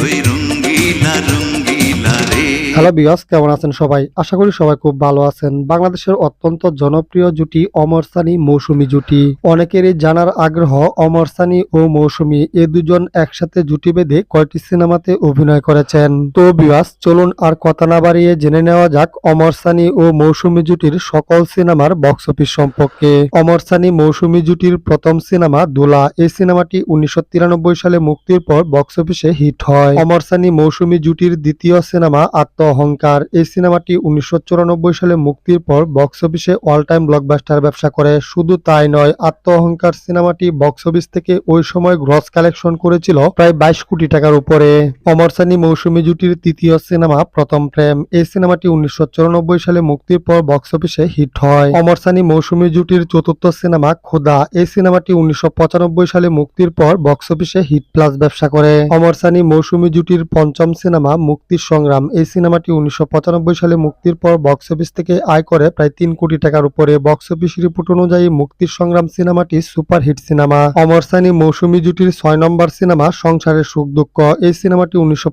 வயிறும் হ্যালো বিয়স কেমন আছেন সবাই? আশা করি সবাই খুব ভালো আছেন। বাংলাদেশের অত্যন্ত জনপ্রিয় জুটি অমর মৌসুমী জুটি। অনেকেরই জানার আগ্রহ অমর ও মৌসুমী, এ দুজন একসাথে জুটি বেঁধে কয়টি সিনেমাতে অভিনয় করেছেন? তো চলুন আর কথা না বাড়িয়ে জেনে নেওয়া যাক ও মৌসুমী জুটির সকল সিনেমার বক্স অফিস সম্পর্কে। অমর মৌসুমী জুটির প্রথম সিনেমা, দোলা, এই সিনেমাটি উনিশশো তিরানব্বই সালে মুক্তির পর বক্স অফিসে হিট হয়। অমর মৌসুমী জুটির দ্বিতীয় সিনেমা, আত্ম অহংকার। এই সিনেমাটি উনিশশো সালে মুক্তির পর বক্স অফিসে অল টাইম ব্লকবাস্টার ব্যবসা করে। শুধু তাই নয় আত্ম অহংকার সিনেমাটি বক্স অফিস থেকে ওই সময় গ্রস কালেকশন করেছিল প্রায় বাইশ কোটি টাকার উপরে। অমর সানি মৌসুমী জুটির তৃতীয় সিনেমা, প্রথম প্রেম। এই সিনেমাটি উনিশশো সালে মুক্তির পর বক্স অফিসে হিট হয়। অমর সানি মৌসুমী জুটির চতুর্থ সিনেমা, খোদা। এই সিনেমাটি উনিশশো পঁচানব্বই সালে মুক্তির পর বক্স অফিসে হিট প্লাস ব্যবসা করে। অমর সানি মৌসুমী জুটির পঞ্চম সিনেমা, মুক্তির সংগ্রাম। এই সিনেমাটি উনিশশো সালে মুক্তির পর বক্স অফিস থেকে আয় করে প্রায় তিন কোটি টাকার উপরে। বক্স অফিস রিপোর্ট অনুযায়ী মুক্তির সংগ্রাম সিনেমাটি সুপার হিট সিনেমা। অমর সানি মৌসুমী জুটির ছয় নম্বর সিনেমা সংসারের সুখ দুঃখ। এই সিনেমাটি উনিশশো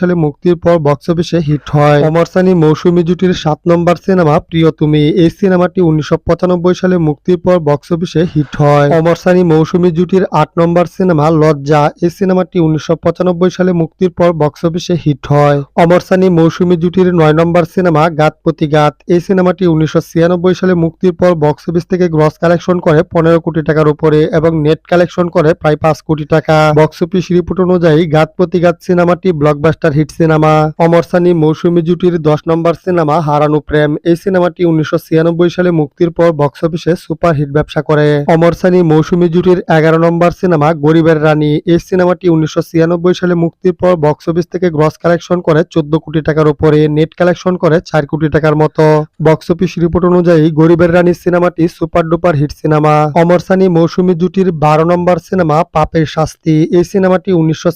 সালে মুক্তির পর বক্স অফিসে হিট হয়। অমর সানি মৌসুমী জুটির সাত নম্বর সিনেমা প্রিয় তুমি। এই সিনেমাটি উনিশশো পঁচানব্বই সালে মুক্তির পর বক্স অফিসে হিট হয়। অমর সানি মৌসুমী জুটির আট নম্বর সিনেমা লজ্জা। এই সিনেমাটি উনিশশো পঁচানব্বই সালে মুক্তির পর বক্স অফিসে হিট হয়। অমর সানি মৌসুমী জুটির নয় নম্বর সিনেমা গাত প্রতিগাত এই সিনেমাটি উনিশশো ছিয়ানব্বই সালে মুক্তির পর বক্স অফিস থেকে গ্রস কালেকশন করে পনেরো কোটি টাকার উপরে এবং নেট কালেকশন করে প্রায় পাঁচ কোটি টাকা। বক্স অফিস রিপোর্ট অনুযায়ী গাত প্রতিগাত সিনেমাটি ব্লকবাস্টার হিট সিনেমা অমর সানি মৌসুমী জুটির দশ নম্বর সিনেমা হারানো প্রেম। এই সিনেমাটি উনিশশো ছিয়ানব্বই সালে মুক্তির পর বক্স অফিসে সুপার হিট ব্যবসা করে। অমর সানি মৌসুমী জুটির এগারো নম্বর সিনেমা গরিবের রানী। এই সিনেমাটি উনিশশো ছিয়ানব্বই সালে মুক্তির পর বক্স অফিস থেকে গ্রস কালেকশন করে চোদ্দ কোটি টাকার উপরে নেট কালেকশন করে চার কোটি টাকার মতো। বক্স অফিস রিপোর্ট অনুযায়ী গরিবের রানী সিনেমাটি সুপার ডুপার হিট সিনেমা। অমর সানি মৌসুমী জুটির বারো নম্বর সিনেমা পাপের শাস্তি। এই সিনেমাটি উনিশশো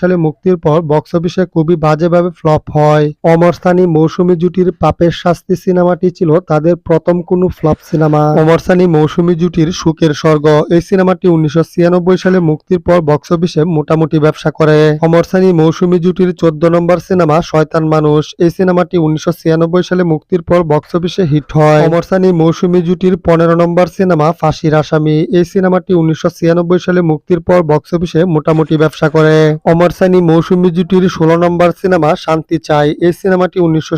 সালে মুক্তির পর বক্স অফিসে খুবই বাজেভাবে ফ্লপ হয়। অমর সানি মৌসুমী জুটির পাপের শাস্তি সিনেমাটি ছিল তাদের প্রথম কোনো ফ্লপ সিনেমা। অমর সানি মৌসুমী জুটির সুখের স্বর্গ। এই সিনেমাটি উনিশশো ছিয়ানব্বই সালে মুক্তির পর বক্স অফিসে মোটামুটি ব্যবসা করে। অমর সানি মৌসুমী জুটির চোদ্দ নম্বর সিনেমা শয়তান মানুষ। এই সিনেমাটি উনিশশো ছিয়ানব্বই সালে মুক্তির পর বক্স অফিসে হিট হয়। অমর সানি মৌসুমী জুটির পনেরো নম্বর সিনেমা, ফাঁসির আসামি। এই সিনেমাটি উনিশশো সালে মুক্তির পর বক্স অফিসে মোটামুটি ব্যবসা করে। অমর সানি মৌসুমী জুটির ষোলো নম্বর সিনেমা, শান্তি চাই। এই সিনেমাটি উনিশশো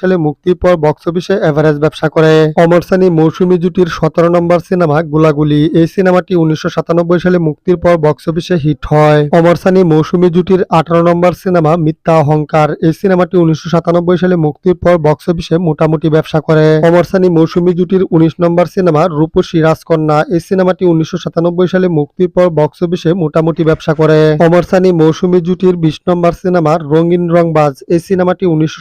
সালে মুক্তির পর বক্স অফিসে এভারেজ ব্যবসা করে। অমর সানি মৌসুমী জুটির সতেরো নম্বর সিনেমা, গুলাগুলি। এই সিনেমাটি উনিশশো সাতানব্বই সালে মুক্তির পর বক্স অফিসে হিট হয়। অমর সানি মৌসুমী জুটির আঠারো নম্বর সিনেমা, মিথ্যা অহংকার। এই সিনেমাটি উনিশশো সাতানব্বই সালে মুক্তির পর বক্স অফিসে মোটামুটি ব্যবসা করে। অমর সানি মৌসুমী জুটির উনিশ নম্বর সিনেমা রূপসী রাজকন্যা, এই সিনেমাটি উনিশশো সালে মুক্তির পর বক্স অফিসে মোটামুটি ব্যবসা করে। অমর সানি মৌসুমী জুটির বিশ নম্বর সিনেমা রঙিন রংবাজ, এই সিনেমাটি উনিশশো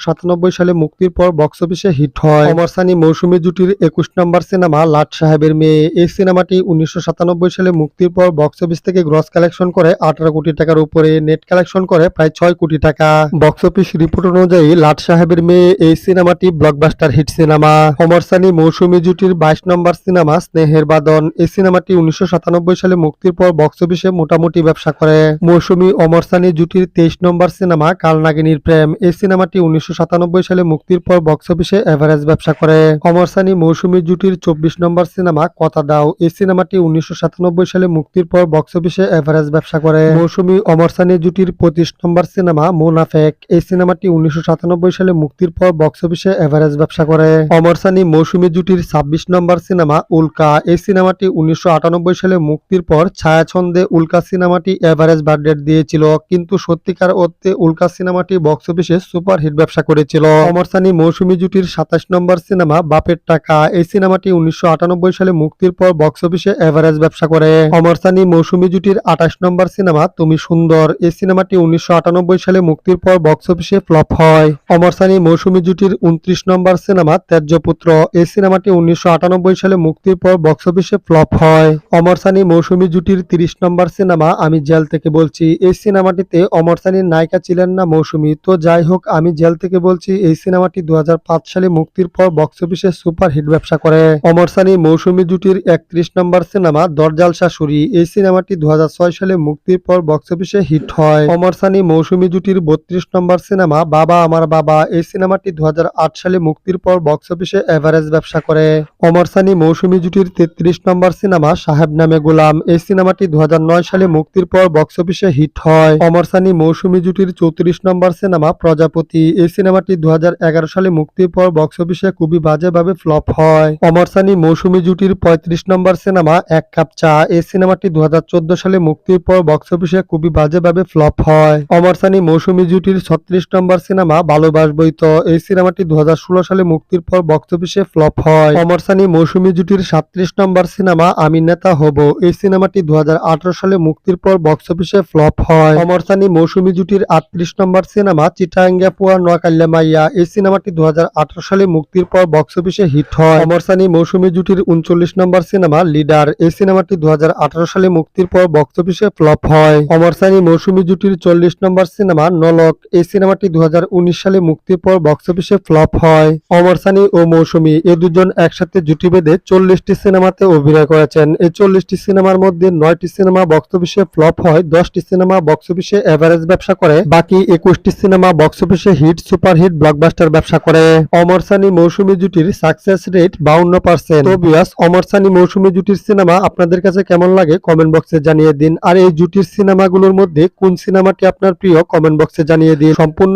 সালে মুক্তির পর বক্স অফিসে হিট হয়। অমর সানি মৌসুমী জুটির একুশ নম্বর সিনেমা লাট সাহেবের মেয়ে, এই সিনেমাটি উনিশশো সাতানব্বই সালে মুক্তির পর বক্স অফিস থেকে গ্রস কালেকশন করে আঠারো কোটি টাকার উপরে নেট কালেকশন করে প্রায় ছয় কোটি টাকা। বক্স অফিস রিপোর্ট অনুযায়ী লাট সাহেবের মেয়ে এই সিনেমাটি ব্লকবাস্টার হিট সিনেমা অমর সানি মৌসুমী জুটির বাইশ নম্বর সিনেমা, স্নেহের বাদন। এই সিনেমাটি উনিশশো সালে মুক্তির পর বক্স অফিসে মোটামুটি ব্যবসা করে। মৌসুমী অমর সানি জুটির তেইশ নম্বর সিনেমা কালনাগিনীর প্রেম। এই সিনেমাটি উনিশশো সালে মুক্তির পর বক্স অফিসে এভারেজ ব্যবসা করে। অমর সানি মৌসুমী জুটির চব্বিশ নম্বর সিনেমা, কথা দাও। এই সিনেমাটি উনিশশো সাতানব্বই সালে মুক্তির পর বক্স অফিসে এভারেজ ব্যবসা করে। মৌসুমী অমর সানি জুটির পঁচিশ নম্বর সিনেমা, মোনাফেক। এই সিনেমাটি উনিশশো সালে মুক্তির পর বক্স অফিসে এভারেজ ব্যবসা করে। অমর সানি মৌসুমী জুটির ছাব্বিশ নম্বর সিনেমা উল্কা। এই সিনেমাটি উনিশশো আটানব্বই সালে মুক্তির পর ছায়াছন্দে উল্কা সিনেমাটি এভারেজ বার্থডেট দিয়েছিল। কিন্তু সত্যিকার অর্থে উল্কা সিনেমাটি বক্স অফিসে সুপার হিট ব্যবসা করেছিল। অমর সানি মৌসুমী জুটির সাতাশ নম্বর সিনেমা বাপের টাকা। এই সিনেমাটি উনিশশো আটানব্বই সালে মুক্তির পর বক্স অফিসে এভারেজ ব্যবসা করে। অমর সানি মৌসুমী জুটির আঠাশ নম্বর সিনেমা তুমি সুন্দর। এই সিনেমাটি উনিশশো আটানব্বই সালে মুক্তির পর বক্স অফিসে ফ্লপ হয়। হয় অমর সানি মৌসুমী জুটির উনত্রিশ নম্বর সিনেমা ত্যায্যপুত্র এই সিনেমাটি উনিশশো আটানব্বই সালে মুক্তির পর বক্স অফিসে ফ্লপ হয়। অমর সানি মৌসুমী জুটির তিরিশ নম্বর সিনেমা আমি জেল থেকে বলছি। এই সিনেমাটিতে অমর সানির নায়িকা ছিলেন না মৌসুমী। তো যাই হোক, আমি জেল থেকে বলছি, এই সিনেমাটি দু হাজার পাঁচ সালে মুক্তির পর বক্স অফিসে সুপার হিট ব্যবসা করে। অমর সানি মৌসুমী জুটির একত্রিশ নম্বর সিনেমা দরজাল শাশুড়ি। এই সিনেমাটি দু হাজার ছয় সালে মুক্তির পর বক্স অফিসে হিট হয়। অমর সানি মৌসুমী জুটির বত্রিশ নম্বর সিনেমা বাবা আমার বাবা এই সিনেমাটি দু হাজার আট সালে মুক্তির পর বক্স অফিসে এভারেজ ব্যবসা করে। অমর সানি মৌসুমী জুটির তেত্রিশ নম্বর সিনেমা সাহেব নামে গোলাম। এই সিনেমাটি দু হাজার নয় সালে মুক্তির পর বক্স অফিসে হিট হয়। অমর সানি মৌসুমী জুটির চৌত্রিশ নম্বর সিনেমা প্রজাপতি। এই সিনেমাটি দু হাজার এগারো সালে মুক্তির পর বক্স অফিসে খুবই বাজেভাবে ফ্লপ হয়। অমর সানি মৌসুমী জুটির পঁয়ত্রিশ নম্বর সিনেমা এক কাপ চা। এই সিনেমাটি দু হাজার চোদ্দ সালে মুক্তির পর বক্স অফিসে খুবই বাজেভাবে ফ্লপ হয়। অমর সানি মৌসুমী জুটির ছত্রিশ নম্বর সিনেমা ভালোবাস বইত এই সিনেমাটি দু হাজার ষোলো সালে মুক্তির পর বক্স অফিসে ফ্লপ হয়। অমর সানি মৌসুমী জুটির সাতত্রিশ নম্বর সিনেমা আমি নেতা হব। এই সিনেমাটি দু সালে মুক্তির পর বক্স অফিসে ফ্লপ হয়। অমর সানি মৌসুমী জুটির আটত্রিশ নম্বর সিনেমা চিটাঙ্গা পুয়া নোয়াকাল্লা মাইয়া এই সিনেমাটি দু হাজার আঠারো সালে মুক্তির পর বক্স অফিসে হিট হয়। অমর সানি মৌসুমী জুটির উনচল্লিশ নম্বর সিনেমা লিডার। এই সিনেমাটি দু হাজার আঠারো সালে মুক্তির পর বক্স অফিসে ফ্লপ হয়। অমর সানি মৌসুমী জুটির চল্লিশ নম্বর সিনেমা নলক। এই সিনেমাটি দু হাজার সালে মুক্তির পর বক্স অফিসে ফ্লপ হয়। অমর সানি ও মৌসুমী এ দুজন একসাথে জুটি বেঁধে চল্লিশটি সিনেমাতে অভিনয় করেছেন। এই চল্লিশটি সিনেমার মধ্যে নয়টি সিনেমা বক্স অফিসে ফ্লপ হয়, দশটি সিনেমা বক্স অফিসে এভারেজ ব্যবসা করে, বাকি একুশটি সিনেমা বক্স অফিসে হিট সুপার হিট ব্লকবাস্টার ব্যবসা করে। অমর সানি মৌসুমী জুটির সাকসেস রেট বাউন্ন পার্সেন্ট তো বিয়াস অমর সানি মৌসুমী জুটির সিনেমা আপনাদের কাছে কেমন লাগে কমেন্ট বক্সে জানিয়ে দিন। আর এই জুটির সিনেমাগুলোর মধ্যে কোন সিনেমাটি আপনার প্রিয় কমেন্ট বক্সে জানিয়ে দিন। সম্পূর্ণ